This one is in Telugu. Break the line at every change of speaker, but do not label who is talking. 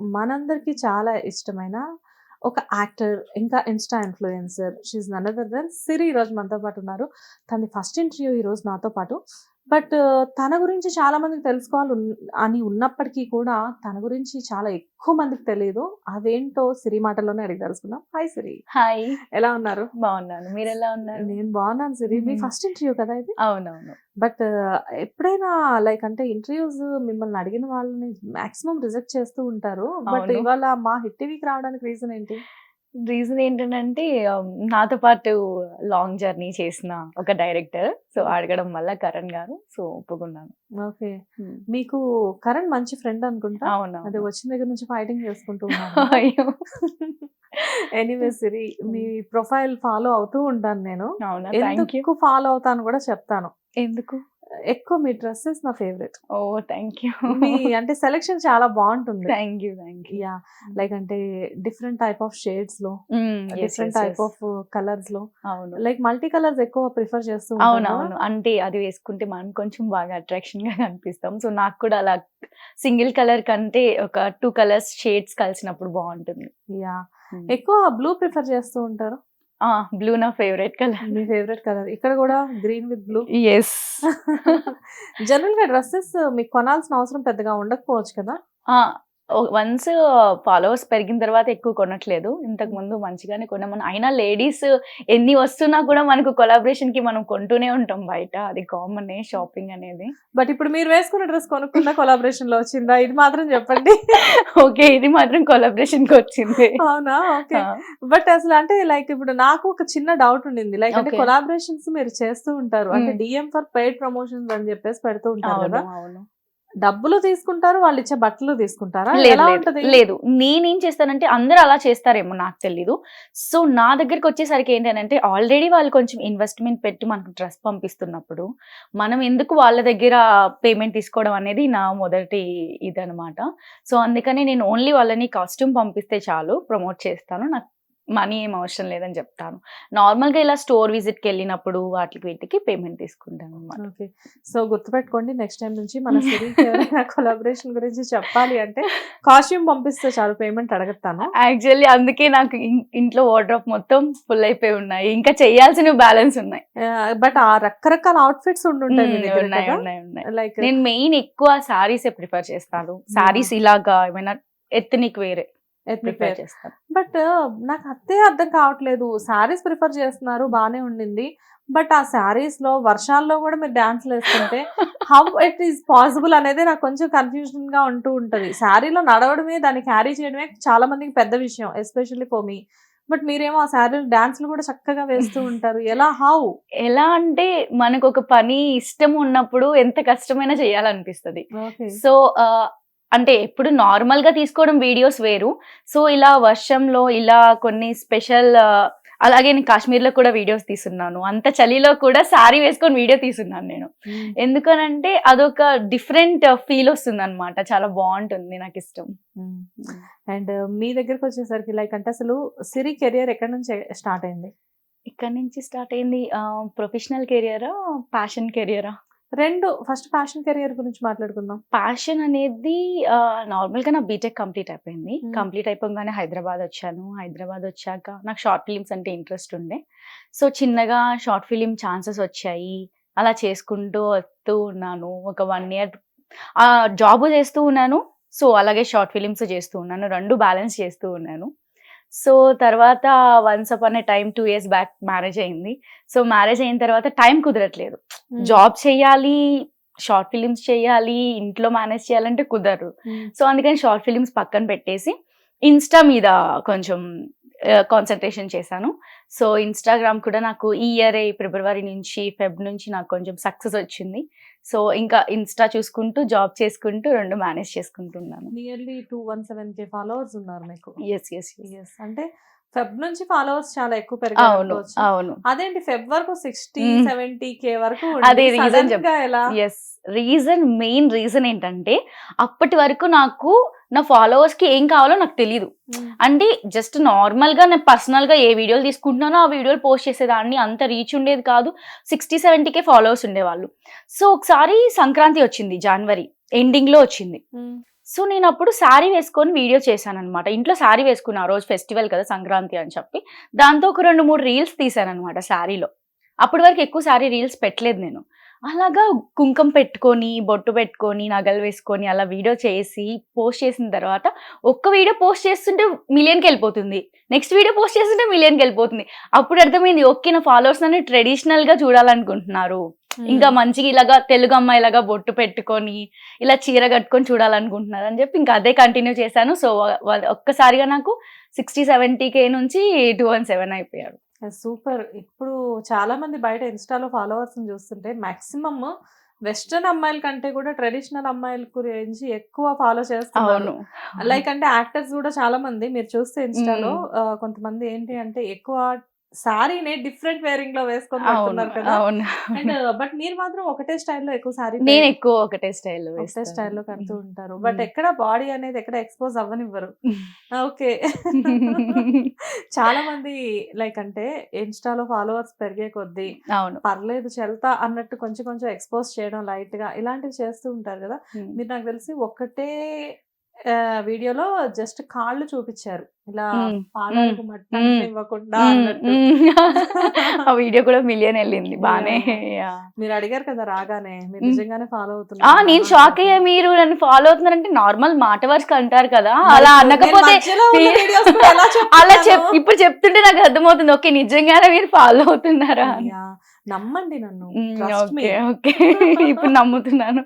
మనందరికీ చాలా ఇష్టమైన ఒక యాక్టర్ ఇంకా insta influencer. She is none other than Siri ఈరోజు మనతో పాటు ఉన్నారు. తన ఫస్ట్ ఇంటర్వ్యూ ఈరోజు నాతో పాటు బట్ తన గురించి చాలా మందికి తెలుసుకోవాలి అని ఉన్నప్పటికీ కూడా తన గురించి చాలా ఎక్కువ మందికి తెలియదు అదేంటో సిరి మాటల్లోనే అడిగి తెలుసుకుందాం. హాయ్ సిరి.
హాయ్.
ఎలా ఉన్నారు?
బాగున్నాను. మీరు ఎలా ఉన్నారు?
నేను బాగున్నాను సిరి. మీ. ఫస్ట్ ఇంటర్వ్యూ కదా ఇది?
అవునవును.
బట్ ఎప్పుడైనా లైక్ అంటే ఇంటర్వ్యూస్ మిమ్మల్ని అడిగిన వాళ్ళని మాక్సిమం రిజెక్ట్ చేస్తూ ఉంటారు. బట్. ఇవాళ మా హిట్ టీవీకి రావడానికి రీజన్ ఏంటి?
రీజన్ ఏంటంటే నాతో పాటు లాంగ్ జర్నీ చేసిన ఒక డైరెక్టర్. సో అడగడం వల్ల కరణ్ గారు. సో ఒప్పుకున్నాను.
ఓకే. మీకు కరణ్ మంచి ఫ్రెండ్ అనుకుంటా?
అవును
అది వచ్చిన దగ్గర నుంచి ఫైటింగ్ చేసుకుంటూ ఎనీవే సిరి మీ ప్రొఫైల్ ఫాలో అవుతూ ఉంటాను నేను. ఎందుకు ఫాలో అవుతాను కూడా చెప్తాను.
ఎందుకు?
ఎక్కువ మీ డ్రెస్సెస్ నా ఫేవరెట్.
ఓ థ్యాంక్ యూ
మీ అంటే సెలెక్షన్ చాలా బాగుంటుంది.
Thank you thank you
yeah like అంటే డిఫరెంట్ టైప్ ఆఫ్ షేడ్స్లో డిఫరెంట్ టైప్ ఆఫ్ కలర్స్లో.
అవును.
లైక్ మల్టీ కలర్స్ ఎక్కువ ప్రిఫర్ చేస్తూ
అవును
ఉంటారు
అవును అంటే అది వేసుకుంటే మనం కొంచెం బాగా అట్రాక్షన్గా కనిపిస్తాం. సో నాకు కూడా అలా సింగిల్ కలర్ కంటే ఒక టూ కలర్స్ షేడ్స్ కలిసినప్పుడు బాగుంటుంది.
యా ఎక్కువ బ్లూ ప్రిఫర్ చేస్తూ ఉంటారు?
బ్లూ నా ఫేవరెట్ కలర్
మీ ఫేవరెట్ కలర్ ఇక్కడ కూడా గ్రీన్ విత్ బ్లూ
ఎస్
జనరల్గా డ్రెస్సెస్ మీకు కొనాల్సిన అవసరం పెద్దగా ఉండకపోవచ్చు కదా?
వన్స్ ఫాలోవర్స్ పెరిగిన తర్వాత ఎక్కువ కొనట్లేదు. ఇంతకు ముందు మంచిగానే కొన్నాము అయినా లేడీస్ ఎన్ని వస్తున్నా కూడా మనకు కొలాబరేషన్కి మనం కొంటూనే ఉంటాం బయట. అది కామన్ షాపింగ్ అనేది.
బట్ ఇప్పుడు మీరు వేసుకున్న డ్రెస్ కొనుక్కున్న కొలాబరేషన్లో వచ్చిందా? ఇది మాత్రం చెప్పండి.
ఓకే ఇది మాత్రం కొలాబరేషన్కి వచ్చింది.
అవునా? ఓకే. బట్ అసలు అంటే లైక్ ఇప్పుడు నాకు ఒక చిన్న డౌట్ ఉండింది. లైక్ అంటే. కొలాబరేషన్స్ మీరు చేస్తూ ఉంటారు. అంటే. డిఎం ఫర్ పెయిడ్ ప్రమోషన్స్ అని చెప్పేసి పెడుతూ ఉంటారు కదా.
అవును.
డబ్బులు తీసుకుంటారు వాళ్ళు ఇచ్చే బట్టలు తీసుకుంటారా?
లేదు నేనేం చేస్తానంటే అందరూ అలా చేస్తారేమో నాకు తెలీదు. సో నా దగ్గరికి వచ్చేసరికి ఏంటంటే ఆల్రెడీ వాళ్ళు కొంచెం ఇన్వెస్ట్మెంట్ పెట్టి మనకు డ్రెస్ పంపిస్తున్నప్పుడు మనం ఎందుకు వాళ్ళ దగ్గర పేమెంట్ తీసుకోవడం అనేది నా మొదటి ఇదనమాట సో అందుకని నేను ఓన్లీ వాళ్ళని కాస్ట్యూమ్ పంపిస్తే చాలు ప్రమోట్ చేస్తాను. నాకు మనీ ఏం అవసరం లేదని చెప్తాను. నార్మల్గా ఇలా స్టోర్ విజిట్కి వెళ్ళినప్పుడు వాటికి వీటికి పేమెంట్ తీసుకుంటాను అనమాట
ఓకే సో గుర్తుపెట్టుకోండి నెక్స్ట్ టైం నుంచి మన ఎవరైనా కొలాబరేషన్ గురించి చెప్పాలి అంటే కాస్ట్యూమ్ పంపిస్తే చాలు పేమెంట్ అడగతాను.
యాక్చువల్లీ అందుకే నాకు ఇంట్లో వార్డ్రోప్ మొత్తం ఫుల్ అయిపోయి ఉన్నాయి. ఇంకా చేయాల్సిన బ్యాలెన్స్ ఉన్నాయి.
బట్ ఆ రకరకాల అవుట్ఫిట్స్ ఉండుంటాయి లైక్
నేను మెయిన్ ఎక్కువ సారీస్ ప్రిఫర్ చేస్తాను. సారీస్ ఇలాగా ఏమైనా ఎత్నిక్ వేరే. ప్రిఫర్ చేస్తాను
బట్ నాకు అదే అర్థం కావట్లేదు. శారీస్ ప్రిఫర్ చేస్తున్నారు బానే ఉండింది. బట్ ఆ శారీస్లో వర్షాల్లో కూడా మీరు డాన్స్ వేస్తుంటే హౌ ఇట్ ఈస్ పాసిబుల్ అనేది నాకు కొంచెం కన్ఫ్యూజన్గా ఉంటూ ఉంటది. శారీలో నడవడమే దాన్ని క్యారీ చేయడమే చాలా మందికి పెద్ద విషయం ఎస్పెషల్లీ ఫర్ మీ బట్ మీరేమో ఆ శారీలో డాన్స్లు కూడా చక్కగా వేస్తూ ఉంటారు. ఎలా హౌ
ఎలా అంటే మనకు ఒక పని ఇష్టం ఉన్నప్పుడు ఎంత కష్టమైనా చేయాలనిపిస్తుంది. సో అంటే ఎప్పుడు నార్మల్గా తీసుకోవడం వీడియోస్ వేరు. సో ఇలా వర్షంలో ఇలా కొన్ని స్పెషల్ అలాగే నేను కాశ్మీర్లో కూడా వీడియోస్ తీసున్నాను అంత చలిలో కూడా శారీ వేసుకొని వీడియో తీసున్నాను నేను. ఎందుకనంటే అదొక డిఫరెంట్ ఫీల్ వస్తుంది అనమాట చాలా బాగుంటుంది నాకు ఇష్టం
అండ్ మీ దగ్గరకు వచ్చేసరికి లైక్ అంటే అసలు సిరి కెరియర్ ఎక్కడి నుంచి స్టార్ట్ అయింది?
ఇక్కడ నుంచి స్టార్ట్ అయింది ప్రొఫెషనల్ కెరియరా ప్యాషన్ కెరియరా
రెండు ఫస్ట్ ఫ్యాషన్ కెరియర్ గురించి మాట్లాడుకుందాం.
ప్యాషన్ అనేది నార్మల్గా నా బీటెక్ కంప్లీట్ అయిపోయింది.
Hmm.
కంప్లీట్ అయిపోగానే హైదరాబాద్ వచ్చాను. హైదరాబాద్ వచ్చాక నాకు షార్ట్ ఫిలిమ్స్ అంటే ఇంట్రెస్ట్ ఉండే. సో చిన్నగా షార్ట్ ఫిలిం ఛాన్సెస్ వచ్చాయి. అలా చేసుకుంటూ వస్తూ ఉన్నాను. ఒక వన్ ఇయర్ జాబ్ చేస్తూ ఉన్నాను. సో అలాగే షార్ట్ ఫిలిమ్స్ చేస్తూ ఉన్నాను. రెండు బ్యాలెన్స్ చేస్తూ ఉన్నాను. సో తర్వాత వన్స్ అప్ అనే time two years back marriage అయింది. సో మ్యారేజ్ అయిన తర్వాత టైం కుదరట్లేదు. జాబ్ చేయాలి షార్ట్ ఫిలిమ్స్ చేయాలి ఇంట్లో మేనేజ్ చేయాలంటే కుదరరు సో అందుకని షార్ట్ ఫిలిమ్స్ పక్కన పెట్టేసి ఇన్స్టా మీద కొంచెం కాన్సన్ట్రేషన్ చేశాను. సో ఇన్స్టాగ్రామ్ కూడా నాకు ఈ ఇయర్ ఫిబ్రవరి నుంచి ఫెబ్ నుంచి నాకు కొంచెం సక్సెస్ వచ్చింది. సో ఇంకా ఇన్స్టా చూసుకుంటూ జాబ్ చేసుకుంటూ రెండు మేనేజ్ చేసుకుంటున్నాను.
Nearly two one seven K followers ఉన్నారు మీకు.
ఎస్ ఎస్
ఎస్ అంటే ఫెబ్ నుంచి ఫాలోవర్స్ చాలా ఎక్కువ
అవును
పెరిగారు
అవును.
అదేంటి ఫెబ్ వరకు సిక్స్టీ. సెవెంటీ కే వరకు
అదే
ఎలా?
ఎస్ రీజన్ మెయిన్ రీజన్ ఏంటంటే అప్పటి వరకు నాకు నా ఫాలోవర్స్కి ఏం కావాలో నాకు తెలియదు అంటే జస్ట్ నార్మల్గా నేను పర్సనల్గా ఏ వీడియోలు తీసుకుంటున్నానో ఆ వీడియోలు పోస్ట్ చేసేదాన్ని అంత రీచ్ ఉండేది కాదు. సిక్స్టీ సెవెంటీకే ఫాలోవర్స్ ఉండేవాళ్ళు. సో ఒకసారి సంక్రాంతి వచ్చింది జనవరి ఎండింగ్లో వచ్చింది. సో నేను అప్పుడు శారీ వేసుకొని వీడియో చేశాను అనమాట ఇంట్లో శారీ వేసుకున్నా ఆ రోజు ఫెస్టివల్ కదా సంక్రాంతి అని చెప్పి. దాంతో ఒక రెండు మూడు రీల్స్ తీసాను అనమాట శారీలో అప్పటి వరకు ఎక్కువ శారీ రీల్స్ పెట్టలేదు నేను. అలాగా కుంకం పెట్టుకొని బొట్టు పెట్టుకొని నగలు వేసుకొని అలా వీడియో చేసి పోస్ట్ చేసిన తర్వాత ఒక్క వీడియో పోస్ట్ చేస్తుంటే మిలియన్కి వెళ్ళిపోతుంది. నెక్స్ట్ వీడియో పోస్ట్ చేస్తుంటే మిలియన్కి వెళ్ళిపోతుంది. అప్పుడు అర్థమైంది ఓకే నా ఫాలోవర్స్ నన్ను ట్రెడిషనల్గా చూడాలనుకుంటున్నారు. ఇంకా మంచిగా ఇలాగా తెలుగు అమ్మాయిలాగా బొట్టు పెట్టుకొని ఇలా చీర కట్టుకొని చూడాలనుకుంటున్నారు అని చెప్పి ఇంకా అదే కంటిన్యూ చేశాను. సో ఒక్కసారిగా నాకు సిక్స్టీ సెవెంటీ కే నుంచి టూ వన్ సెవెన్ అయిపోయారు
సూపర్. ఇప్పుడు చాలా మంది బయట ఇన్స్టాలో ఫాలోవర్స్ చూస్తుంటే మాక్సిమం వెస్టర్న్ అమ్మాయిల కంటే కూడా ట్రెడిషనల్ అమ్మాయిల గురించి ఎక్కువ ఫాలో చేస్తున్నారు. లైక్ అంటే యాక్టర్స్ కూడా చాలా మంది మీరు చూస్తే ఇన్స్టాలో ఆ, కొంతమంది ఏంటి అంటే ఎక్కువ సారీనే డిఫరెంట్ వేరింగ్లో వేసుకొని పెడుతున్నారు కదా.
అవును.
అండ్ బట్ మీరు మాత్రం ఒకటే స్టైల్లో ఎక్కువ సారీ
నేను ఎక్కువ ఒకటే స్టైల్
ఒకటే స్టైల్లో కడుతూ ఉంటారు. బట్ ఎక్కడ బాడీ అనేది ఎక్కడ ఎక్స్పోజ్ అవ్వనివ్వరు. ఓకే చాలా మంది లైక్ అంటే ఇన్స్టాలో ఫాలోవర్స్ పెరిగే కొద్దీ
అవును.
పర్లేదు చెల్తా అన్నట్టు కొంచెం కొంచెం ఎక్స్పోజ్ చేయడం లైట్గా ఇలాంటివి చేస్తూ ఉంటారు కదా. మీరు నాకు తెలిసి ఒక్కటే ఆ, వీడియోలో జస్ట్ కాళ్ళు చూపించారు. ఇలా. మట్టం
మ్మ్.
ఇవ్వకుండా.
ఆ వీడియో కూడా మిలియన్ వెళ్ళింది బానే.
మీరు అడిగారు కదా రాగానే మీరు. నిజంగానే ఫాలో
ఆ
అవుతున్నారు
నేను షాక్ అయ్యా మీరు నన్ను ఫాలో అవుతున్నారంటే నార్మల్ మాట వరుస అంటారు కదా. అలా అనకపోతే అలా చెప్ ఇప్పుడు చెప్తుంటే నాకు అర్థమవుతుంది. ఓకే నిజంగానే మీరు ఫాలో అవుతున్నారా?
నమ్మండి నన్ను.
ఓకే. ఇప్పుడు నమ్ముతున్నాను.